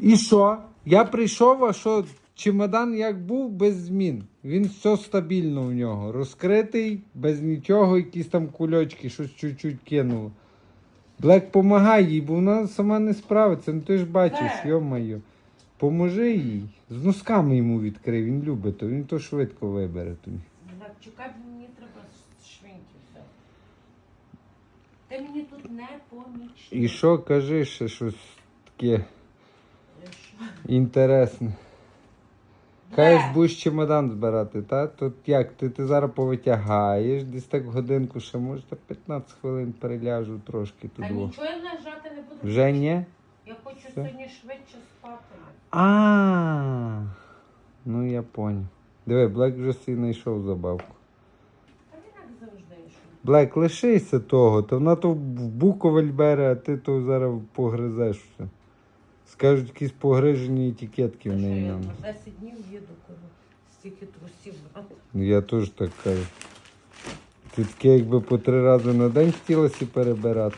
І що? Я прийшов, а що чемодан як був без змін. Він все стабільно у нього. Розкритий, без нічого, якісь там кульочки, щось чуть-чуть кинуло. Блек помагай їй, бо вона сама не справиться. Ну ти ж бачиш, Блек. йо-моє. Поможи їй. З носками йому відкрий, він любить, то він то швидко вибере. тобі. Чекай, мені треба швиньки взяти. Ти мені тут не помічаєш. І що, кажи ще щось таке Кажеш, Де? будеш чемодан збирати, та? То як? Ти, ти зараз повитягаєш, десь так годинку ще, може, та 15 хвилин переляжу трошки Та туди. нічого я лежати не буду. Вже ні? Я хочу Все? сьогодні швидше спати. А, ну я поняв. Диви, Блек вже собі знайшов забавку. Та він як завжди йшов. Блек, лишися того, то вона то в буковель бере, а ти то зараз погризеш все. Скажуть, якісь погрижені етикетки в неї. я нам. на 10 днів їду, коли стільки трусів брати. Ну, Я теж так кажу. Ти таке якби по три рази на день хотілося перебирати.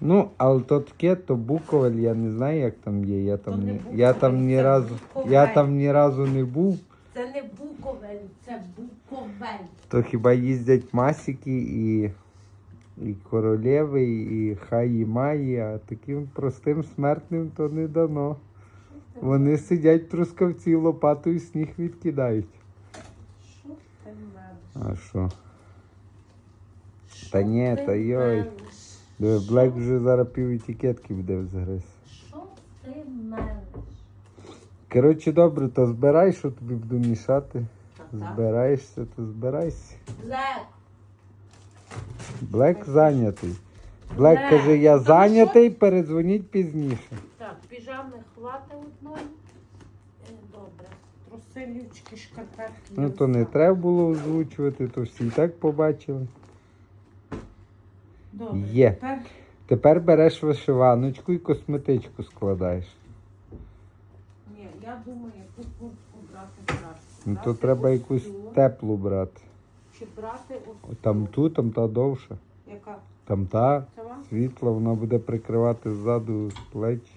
Ну, але то таке, то Буковель, я не знаю, як там є. Я там, не Буковель, я там ні це разу, Буковель. я там ні разу не був. Це не Буковель, це Буковель. То хіба їздять масики і, і королеви, і хаї маї, а таким простим смертним то не дано. Вони сидять трускавці лопатою сніг відкидають. Що ти мелиш? А що? Та ні, та йой. Диви, Блек вже зараз пів етикетки буде взагріз. Що ти мелиш? Коротше, добре, то збирай, що тобі буду мішати. Збираєшся, то збирайся. Лек, Блек зайнятий. Блек Блек, каже, я а ви зайнятий, передзвоніть пізніше. Так, піжами хвати одної. Е, Добре. Труселючки, шкарпетки. Ну то не треба було озвучувати, то всі і так побачили. Добре. Є. Тепер Тепер береш вишиваночку і косметичку складаєш. ні, я думаю, яку куртку брати краще. Ну то Брати треба якусь теплу брати. Чи брати ось Там ту, там та довша. Яка? Там та вам? світла, вона буде прикривати ззаду плечі.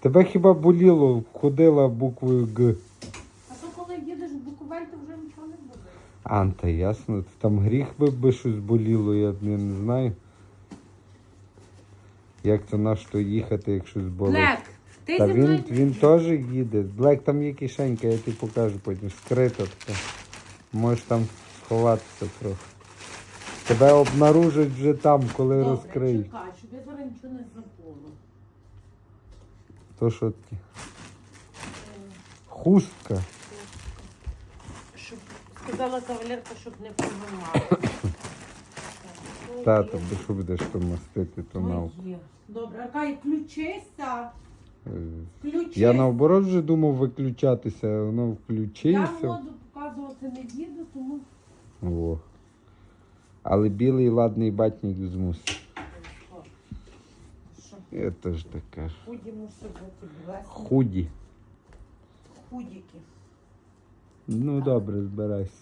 Тебе хіба боліло, ходила буквою Г. А то коли їдеш в Буковель, то вже нічого не буде. Анта, ясно. Там гріх би, би щось боліло, я не, не знаю. Як це на що їхати, як щось болить. Блек, ти Та зі він, мною... він теж їде. Блек там є кишенька, я тобі покажу потім. Скрита така. Можеш там сховатися трохи. Тебе обнаружать вже там, коли Добре, розкриють. чекай, щоб я зараз нічого не забула. То що таке? Хустка. Щоб сказала кавалерка, щоб не помивала. Тата, бо що будеш то мастити тоналку? Добре, Аркай, включися. Е, Включись. Я наоборот вже думав виключатися, а воно Я включився. воду показувати не їду, тому О. Але білий ладний батник змусив. що? Это ж така. Худі мусить бути блесні. Худі. Худіки. Ну добре, збирайся.